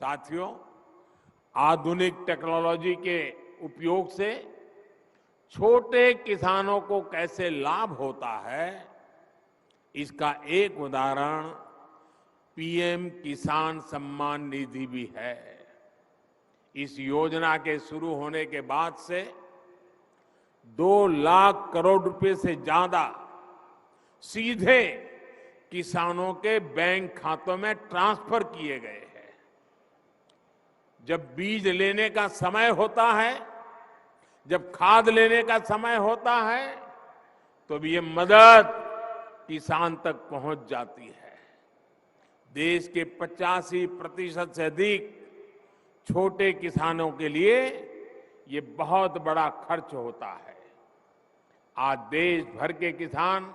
साथियों, आधुनिक टेक्नोलॉजी के उपयोग से छोटे किसानों को कैसे लाभ होता है, इसका एक उदाहरण पीएम किसान सम्मान निधि भी है। इस योजना के शुरू होने के बाद से दो लाख करोड़ रुपए से ज़्यादा सीधे किसानों के बैंक खातों में ट्रांसफ़र किए गए। जब बीज लेने का समय होता है, जब खाद लेने का समय होता है तो भी ये मदद किसान तक पहुँच जाती है। देश के पचासी प्रतिशत से अधिक छोटे किसानों के लिए ये बहुत बड़ा खर्च होता है। आज देश भर के किसान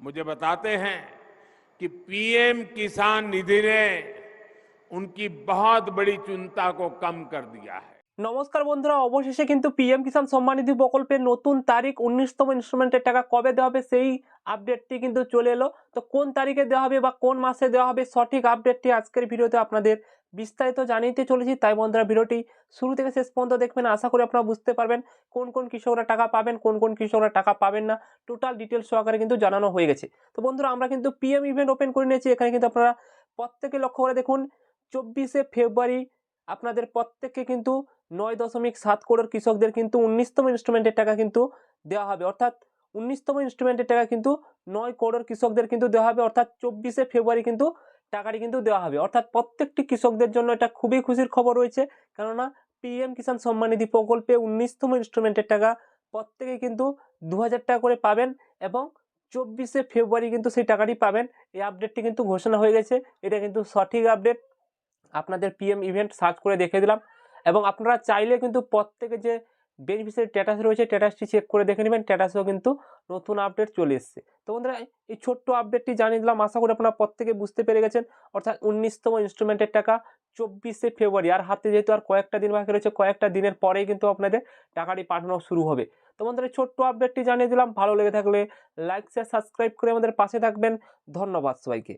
मुझे बताते हैं कि पीएम किसान निधि ने उनकी बहुत बड़ी चिंता को कम कर दिया है নমস্কার বন্ধুরা অবশেষে কিন্তু পিএম কিষাণ সম্মান নিধি প্রকল্পের নতুন তারিখ উনিশতম ইনস্টলমেন্টের টাকা কবে দেওয়া হবে সেই আপডেটটি কিন্তু চলে এলো তো কোন তারিখে দেওয়া হবে বা কোন মাসে দেওয়া হবে সঠিক আপডেটটি আজকের ভিডিওতে আপনাদের বিস্তারিত জানিয়ে চলেছি তাই বন্ধুরা ভিডিওটি শুরু থেকে শেষ পর্যন্ত দেখবেন আশা করি আপনারা বুঝতে পারবেন কোন কোন কৃষকরা টাকা পাবেন কোন কোন কৃষকরা টাকা পাবেন না টোটাল ডিটেলস সহকারে কিন্তু জানানো হয়ে গেছে তো বন্ধুরা আমরা কিন্তু পিএম ইভেন্ট ওপেন করে নিয়েছি এখানে কিন্তু আপনারা প্রত্যেকে লক্ষ্য করে দেখুন চব্বিশে ফেব্রুয়ারি আপনাদের প্রত্যেককে কিন্তু নয় দশমিক সাত করোড় কৃষকদের কিন্তু উনিশতম ইনস্ট্রুমেন্টের টাকা কিন্তু দেওয়া হবে। অর্থাৎ উনিশতম ইনস্ট্রুমেন্টের টাকা কিন্তু নয় করোড় কৃষকদের কিন্তু দেওয়া হবে। অর্থাৎ চব্বিশে ফেব্রুয়ারি কিন্তু টাকাটি কিন্তু দেওয়া হবে। অর্থাৎ প্রত্যেকটি কৃষকদের জন্য এটা খুবই খুশির খবর রয়েছে। কেননা পিএম কিষাণ সম্মান নিধি প্রকল্পে উনিশতম ইনস্ট্রুমেন্টের টাকা প্রত্যেকে কিন্তু দু হাজার টাকা করে পাবেন এবং চব্বিশে ফেব্রুয়ারি কিন্তু সেই টাকাটি পাবেন। এই আপডেটটি কিন্তু ঘোষণা হয়ে গেছে। এটা কিন্তু সঠিক আপডেট। আপনাদের পিএম ইভেন্ট সার্চ করে দেখে দিলাম। এবং আপনারা চাইলে কিন্তু প্রত্যেকে যে বেনিফিসিয়ারি স্ট্যাটাস রয়েছে স্ট্যাটাসটি চেক করে দেখে নেবেন স্ট্যাটাসেও কিন্তু নতুন আপডেট চলে এসছে। তো বন্ধুরা, এই ছোট্ট আপডেটটি জানিয়ে দিলাম। আশা করি আপনারা প্রত্যেকে বুঝতে পেরে গেছেন। অর্থাৎ উনিশতম ইনস্ট্রুমেন্টের টাকা চব্বিশে ফেব্রুয়ারি। আর হাতে যেহেতু আর কয়েকটা দিন বাকি রয়েছে, কয়েকটা দিনের পরেই কিন্তু আপনাদের টাকাটি পাঠানো শুরু হবে। তো বন্ধুরা ছোট্ট আপডেটটি জানিয়ে দিলাম। ভালো লেগে থাকলে লাইক শেয়ার সাবস্ক্রাইব করে আমাদের পাশে থাকবেন। ধন্যবাদ সবাইকে।